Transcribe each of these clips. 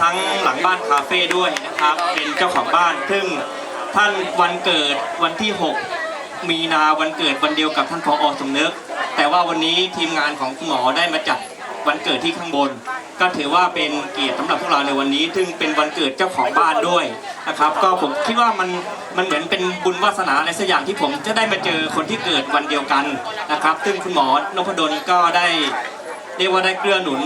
ทั้งหลังบ้านคาเฟ่ด้วยนะครับ เป็นเจ้าของบ้าน ซึ่งท่านวันเกิดวันที่ 6 มีนาวันเกิดวันเดียวกับท่านพออสมนึก แต่ว่าวันนี้ทีมงานของคุณหมอได้มาจัดวันเกิดที่ข้างบน ก็ถือว่าเป็นเกียรติสำหรับพวกเราในวันนี้ ซึ่งเป็นวันเกิดเจ้าของบ้านด้วยนะครับ ก็ผมคิดว่ามันมันเหมือนเป็นบุญวาสนาอะไรสักอย่างที่ผมจะได้มาเจอคนที่เกิดวันเดียวกันนะครับ ซึ่งคุณหมอนพดลก็ได้เรียกว่าได้เกื้อหนุน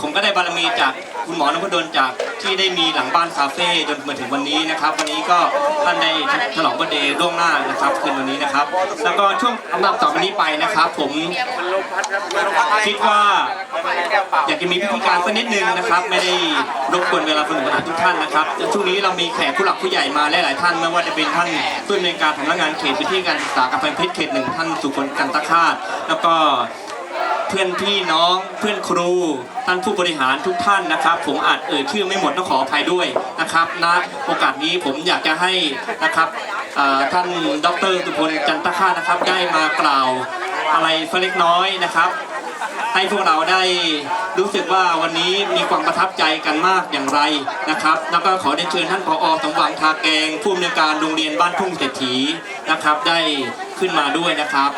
ผมก็ได้บารมีจาก คุณหมอนพดลจากที่ได้มีหลังบ้านคาเฟ่จนมาถึงวันนี้นะครับ วันนี้ก็ท่านได้ฉลองวันเดย์ล่วงหน้านะครับคืนวันนี้นะครับ แล้วก็ช่วงลำดับต่อไปนี้ไปนะครับ ผมคิดว่าอยากจะมีพิธีการสักนิดนึงนะครับ ไม่ได้รบกวนเวลาคนอื่นทุกท่านนะครับช่วงนี้เรามีแขกผู้หลักผู้ใหญ่มาหลายๆท่านไม่ว่าจะเป็นท่านผู้อำนวยการสำนักงานเขตพื้นที่การศึกษากำแพงเพชรเขตหนึ่งท่านสุคนกันตะคาดแล้วก็ เพื่อนพี่น้องเพื่อนครู ท่านผู้บริหารทุกท่านนะครับ ผมอาจเอ่ยชื่อไม่หมดต้องขออภัยด้วยนะครับณโอกาสนี้ผมอยากจะให้นะครับอ่าท่านดรสุพลจันทคาตนะครับได้มากล่าวอะไรสักเล็กน้อยนะครับให้พวกเราได้รู้สึกว่าวันนี้มีความประทับใจกันมากอย่างไรนะครับ แล้วก็ขอได้เชิญท่านผอสมหวังทาแกง ผู้อำนวยการโรงเรียนบ้านทุ่งเศรษฐีนะครับ ได้ขึ้นมาด้วยนะครับ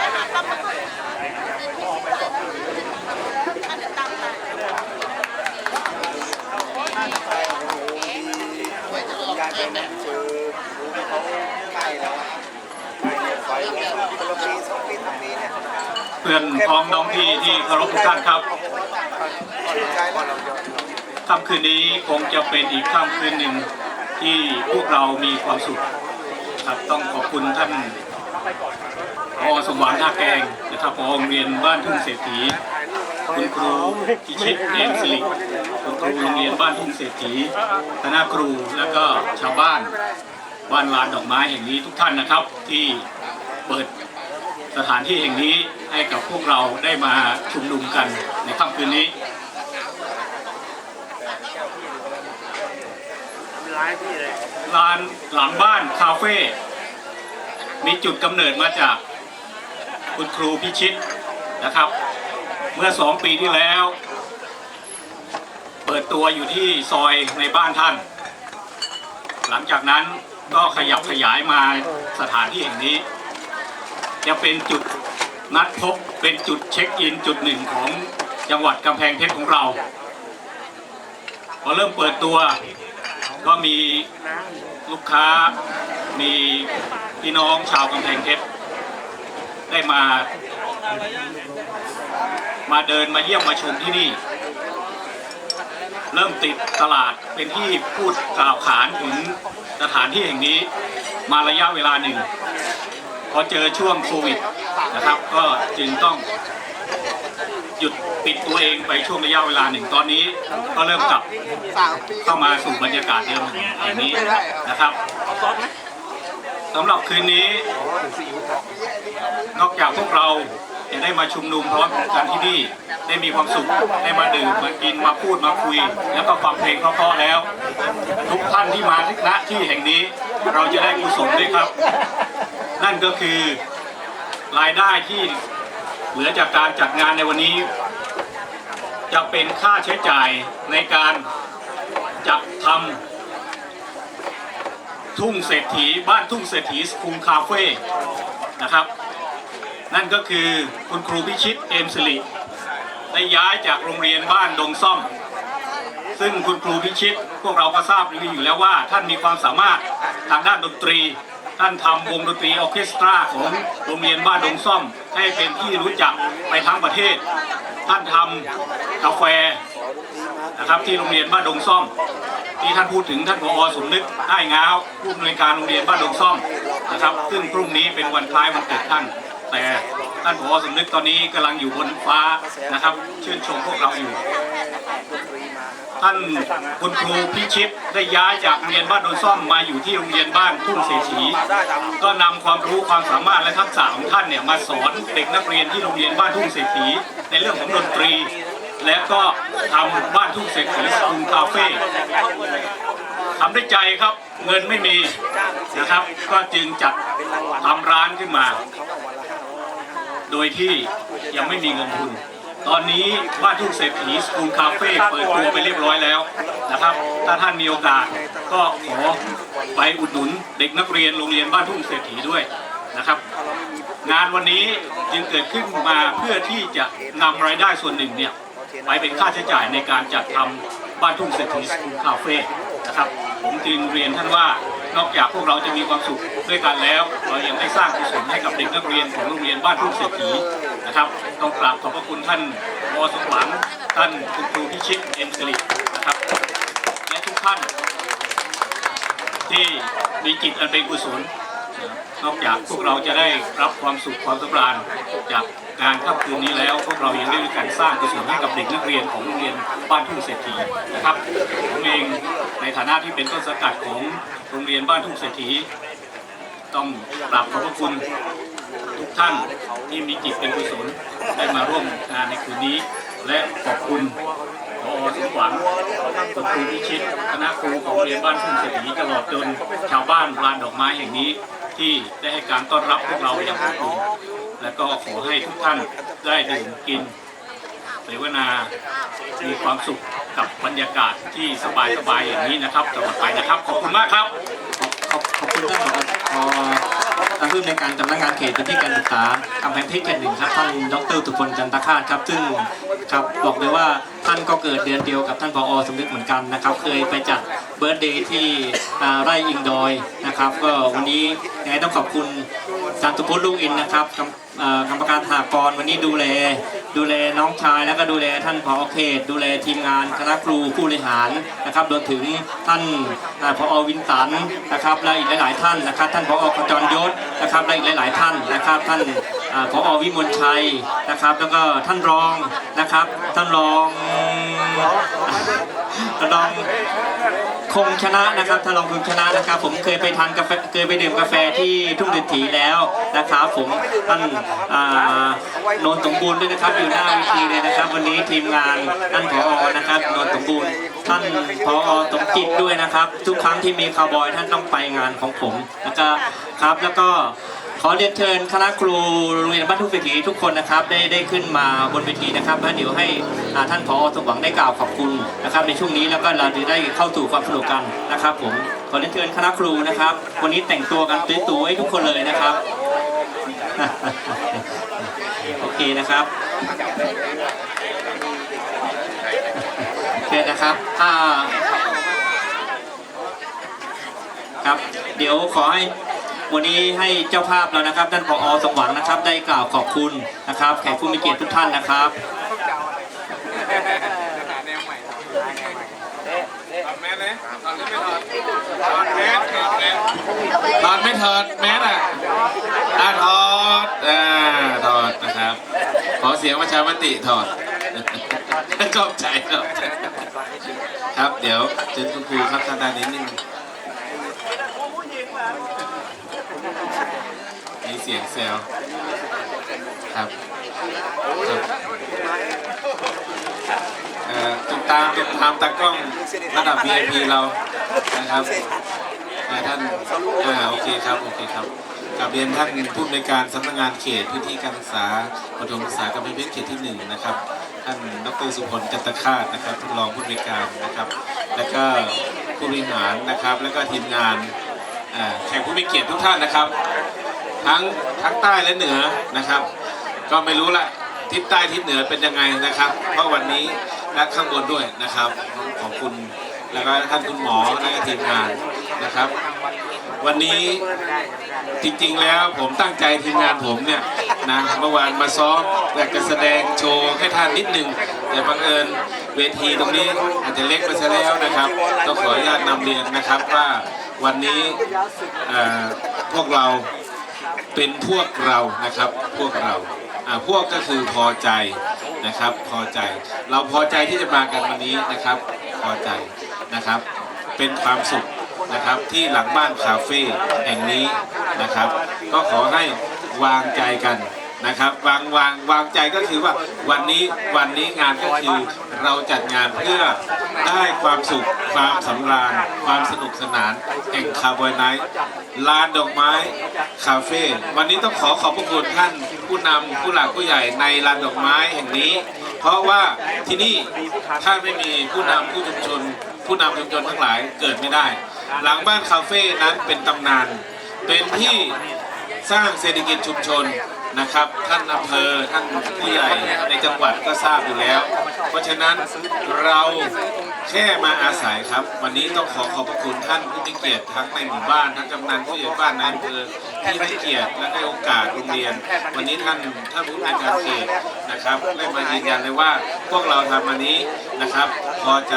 ยาย เป็นเจอรู้ที่เขาใกล้แล้วอะไฟคนละปีสองปีสามปีเนี่ยเพื่อนพ้องน้องพี่ที่เคารพทุกท่านครับใจแล้วค่ำคืนนี้คงจะเป็นอีกค่ำคืนหนึ่งที่พวกเรามีความสุขครับต้องขอบคุณท่านพอสมหวังท่าแกงนะครับพอโรงเรียนบ้านทุ่งเศรษฐี คุณครูพิชิตเอมสิริคุณครูโรงเรียนบ้านทุ่งเศรษฐีคณะครูแล้วก็ชาวบ้านบ้านลานดอกไม้แห่งนี้ทุกท่านนะครับ ที่เปิดสถานที่แห่งนี้ให้กับพวกเราได้มาชุมนุมกันในค่ำคืนนี้ลานหลังบ้านคาเฟ่มีจุดกำเนิดมาจากคุณครูพิชิตนะครับ เมื่อสองปีที่แล้ว เปิดตัวอยู่ที่ซอยในบ้านท่าน หลังจากนั้นก็ขยับขยายมาสถานที่แห่งนี้ จะเป็นจุดนัดพบเป็นจุดเช็คอินจุดหนึ่งของจังหวัดกำแพงเพชรของเรา พอเริ่มเปิดตัวก็มีลูกค้ามีพี่น้องชาวกำแพงเพชรได้มา มาเดินมาเยี่ยมมาชมที่นี่ เริ่มติดตลาดเป็นที่พูดกล่าวขานถึงสถานที่แห่งนี้ มาระยะเวลาหนึ่งพอเจอช่วงโควิดนะครับ ก็จึงต้องหยุดปิดตัวเองไปช่วงระยะเวลาหนึ่งตอนนี้ ก็เริ่มกลับเข้ามาสู่บรรยากาศเดิมอย่างนี้นะครับสำหรับคืนนี้ นอกจากพวกเรา จะได้มาชุมนุมพร้อมกันที่นี่ได้มีความสุขได้มาดื่มมากินมาพูดมาคุย แล้วก็ฟังเพลงเพราะๆแล้ว ทุกท่านที่มาณที่แห่งนี้ เราจะได้กุศลด้วยครับ นั่นก็คือรายได้ที่เหลือจากการจัดงานในวันนี้ จะเป็นค่าใช้จ่ายในการจัดทำทุ่งเศรษฐีบ้านทุ่งเศรษฐีสคูลคาเฟ่นะครับ นั่นก็คือคุณครูพิชิตเอมสิริได้ย้ายจากโรงเรียนบ้านดงซ่อม ซึ่งคุณครูพิชิตพวกเราก็ทราบอยู่แล้วว่า ท่านมีความสามารถทางด้านดนตรี ท่านทำวงดนตรีออเคสตราของโรงเรียนบ้านดงซ่อม ให้เป็นที่รู้จักไปทั้งประเทศ ท่านทำกาแฟนะครับที่โรงเรียนบ้านดงซ่อมที่ท่านพูดถึงท่านผอสมนึกได้ายง้าวผู้อำนวยการโรงเรียนบ้านดงซ่อมนะครับ ซึ่งพรุ่งนี้เป็นวันคล้ายวันเกิดท่าน แต่ท่านผอสมนึกตอนนี้กำลังอยู่บนฟ้านะครับ ชื่นชมพวกเราอยู่ ท่านคุณครูพิชิตได้ย้ายจากโรงเรียนบ้านโดนซ่อมมาอยู่ที่โรงเรียนบ้านทุ่งเศรษฐีก็นำความรู้ความสามารถและทักษะของท่านเนี่ยมาสอนเด็กนักเรียนที่โรงเรียนบ้านทุ่งเศรษฐีในเรื่องของดนตรี และก็ทำบ้านทุ่งเศรษฐีสคูลคาเฟ่ทำด้วยใจครับเงินไม่มีนะครับ ก็จึงจัดทำร้านขึ้นมา โดยที่ยังไม่มีเงินทุน ตอนนี้บ้านทุ่งเศรษฐีสกูลคาเฟ่เปิดตัวไปเรียบร้อยแล้วนะครับ ถ้าท่านมีโอกาสก็ขอไปอุดหนุนเด็กนักเรียนโรงเรียนบ้านทุ่งเศรษฐีด้วยนะครับ งานวันนี้จึงเกิดขึ้นมาเพื่อที่จะนำรายได้ส่วนหนึ่งเนี่ยไปเป็นค่าใช้จ่ายในการจัดทำบ้านทุ่งเศรษฐีสกูลคาเฟ่นะครับ ผมจึงเรียนท่านว่า นอกจากพวกเราจะมีความสุขด้วยกันแล้ว เรายังได้สร้างกุศลให้กับเด็กนักเรียนของโรงเรียนบ้านทุ่งเศรษฐีนะครับต้องกราบขอบพระคุณท่านวสมหวังท่านคุณครูพิชิตเอ็มสิรินะครับ และทุกท่านที่มีจิตอันเป็นกุศล นอกจากพวกเราจะได้รับความสุขความสำราญจากการค่ำคืนนี้แล้วพวกเรายังได้มีการสร้างกุศลให้กับเด็กนักเรียนของโรงเรียนบ้านทุ่งเศรษฐีนะครับผมเองในฐานะที่เป็นต้นสังกัดของโรงเรียนบ้านทุ่งเศรษฐีต้องกราบขอบพระคุณทุกท่านที่มีจิตเป็นกุศลได้มาร่วมงานในคืนนี้ และขอบคุณพอสมหวังคุณครูพิชิตคณะครูของโรงเรียนบ้านทุ่งเศรษฐีตลอดจนชาวบ้านลานดอกไม้แห่งนี้ ที่ได้ให้การต้อนรับพวกเราอย่างอบอุ่นและก็ขอให้ทุกท่านได้ดื่มกินเสวนา มีความสุขกับบรรยากาศที่สบายๆอย่างนี้นะครับตลอดไปนะครับ ขอบคุณมากครับ ขอบขอบคุณท่านผอ ท่านผู้ในการสำนักงานเขตพื้นที่การศึกษากำแพงเพชรเขตหนึ่งครับท่านดรสุพลจันตคาตครับซึ่งครับบอกเลยว่าท่านก็เกิดเดือนเดียวกับท่านผอสมนึกเหมือนกันนะครับ เคยไปจัดเบิร์ดเดย์ที่ไร่อิงดอยนะครับ ก็วันนี้ยังไงต้องขอบคุณจารย์ตุพลลูกอินนะครับกรรมเอ่อกรรมการหากรวันนี้ดูแล ดูแลน้องชายแล้วก็ดูแลท่านผอเขต ดูแลทีมงานคณะครูผู้บริหารนะครับรวมถึงท่านอ่าผอวินสันนะครับและอีกหลาย ๆ ท่านนะครับ ท่านผอขจรยศนะครับและอีกหลาย ๆ ท่านนะครับ ท่านอ่าผอวิมลชัยนะครับ แล้วก็ท่านรองนะครับ ท่านรอง รองคงชนะนะครับถ้าลองคงชนะนะครับ ผมเคยไปทานกาแฟเคยไปดื่มกาแฟที่ทุ่งเศรษฐีแล้วนะครับ ผมท่านนนสมบูรณ์ด้วยนะครับอยู่หน้าเวทีเลยนะครับ วันนี้ทีมงานท่านผอนะครับนนสมบูรณ์ท่านผอสมจิตด้วยนะครับ ทุกครั้งที่มีคาวบอยท่านต้องไปงานของผมแล้วก็ครับแล้วก็ ขอเรียนเชิญคณะครูโรงเรียนบ้านทุ่งเศรษฐีทุกคนนะครับ ได้ได้ขึ้นมาบนเวทีนะครับแล้วเดี๋ยวให้ท่านผอสมหวังได้กล่าวขอบคุณนะครับ ในช่วงนี้แล้วก็เราจะได้เข้าสู่ความสนุกกันนะครับ ผมขอเรียนเชิญคณะครูนะครับ วันนี้แต่งตัวกันตุ้ยๆให้ทุกคนเลยนะครับโอเคนะครับโอเคนะครับอ่าครับ เดี๋ยวขอให้ วันนี้ให้เจ้าภาพเรานะครับท่านผอสมหวังนะครับ ได้กล่าวขอบคุณนะครับ แขกผู้มีเกียรติทุกท่านนะครับถอดไม่ถอดแมสอะอะถอดอ่าถอดนะครับ ขอเสียงประชามติถอดชอบใจชอบใจครับเดี๋ยวเชิญคุณครูครับทางด้านนี้นิดนึงมีเสียงแซวครับตุ้มตามตุ้มตามตากล้องระดับ VIP เรานะครับท่านอ่าโอเคครับโอเคครับกับเรียนท่านผู้อำนการสำนักงานเขตพื้นที่การศึกษาประถมศึกษากำแพงเพชรเขตที่หนึ่งนะครับท่านดรสุพลจันตคาตนะครับท่านรองผู้อำนการนะครับ แล้วก็ผู้บริหารนะครับ แล้วก็ทีมงานแขกผู้มีเกียรติทุกท่านนะครับ ทั้งทั้งใต้และเหนือนะครับ ก็ไม่รู้ละทิศใต้ทิศเหนือเป็นยังไงนะครับเพราะวันนี้และข้างบนด้วยนะครับ ขอบคุณแล้วก็ท่านคุณหมอและทีมงานนะครับ วันนี้จริงๆแล้วผมตั้งใจทีมงานผมเนี่ยนะเมื่อวานมาซ้อมอยากจะแสดงโชว์ให้ท่านนิดหนึ่งแต่บังเอิญเวทีตรงนี้อาจจะเล็กไปซะแล้วนะครับต้องขออนุญาตนำเรียนนะครับว่าวันนี้พวกเรา เป็นพวกเรานะครับพวกเราอ่าพวกก็คือพอใจนะครับพอใจ เราพอใจที่จะมากันวันนี้นะครับ พอใจนะครับ เป็นความสุขนะครับที่หลังบ้านคาเฟ่แห่งนี้นะครับ ก็ขอให้วางใจกัน นะครับวางวางวางใจก็คือว่าวันนี้วันนี้งานก็คือเราจัดงานเพื่อได้ความสุขความสำราญความสนุกสนานแห่งคาร์บอนไนท์ลานดอกไม้คาเฟ่วันนี้ต้องขอขอบพระคุณท่านผู้นำผู้หลักผู้ใหญ่ในลานดอกไม้แห่งนี้ เพราะว่าที่นี่ถ้าไม่มีผู้นำผู้ชุมชน ผู้นำชุมชนทั้งหลายเกิดไม่ได้ หลังบ้านคาเฟ่นั้นเป็นตำนาน เป็นที่สร้างเศรษฐกิจชุมชน นะครับ ท่านอำเภอท่านผู้ใหญ่ในจังหวัดก็ทราบอยู่แล้ว เพราะฉะนั้นเราแค่มาอาศัยครับ วันนี้ต้องขอขอบพระคุณท่านผู้มีเกียรติทั้งในหมู่บ้านทั้งกำนันผู้ใหญ่บ้านนายอำเภอที่ให้เกียรติและให้โอกาสโรงเรียน วันนี้ท่านท่านผู้ในการเขตนะครับได้มายืนยันเลยว่าพวกเราทำวันนี้นะครับ พอใจ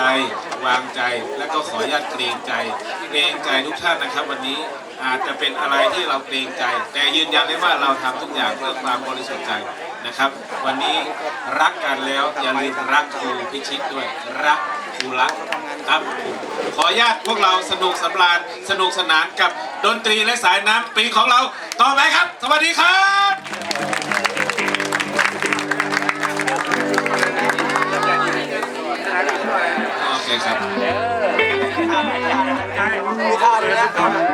วางใจและก็ขออนุญาตเกรงใจเกรงใจทุกท่านนะครับ วันนี้อาจจะเป็นอะไรที่เราเกรงใจ แต่ยืนยันได้ว่าเราทำทุกอย่างเพื่อความบริสุทธิ์ใจนะครับ วันนี้รักกันแล้วอย่าลืมรักครูพิชิตด้วยรักครูรักครับ ขออนุญาตพวกเราสนุกสำราญสนุกสนานกับดนตรีและสายน้ำปีของเราต่อไปครับ สวัสดีครับโอเคครับ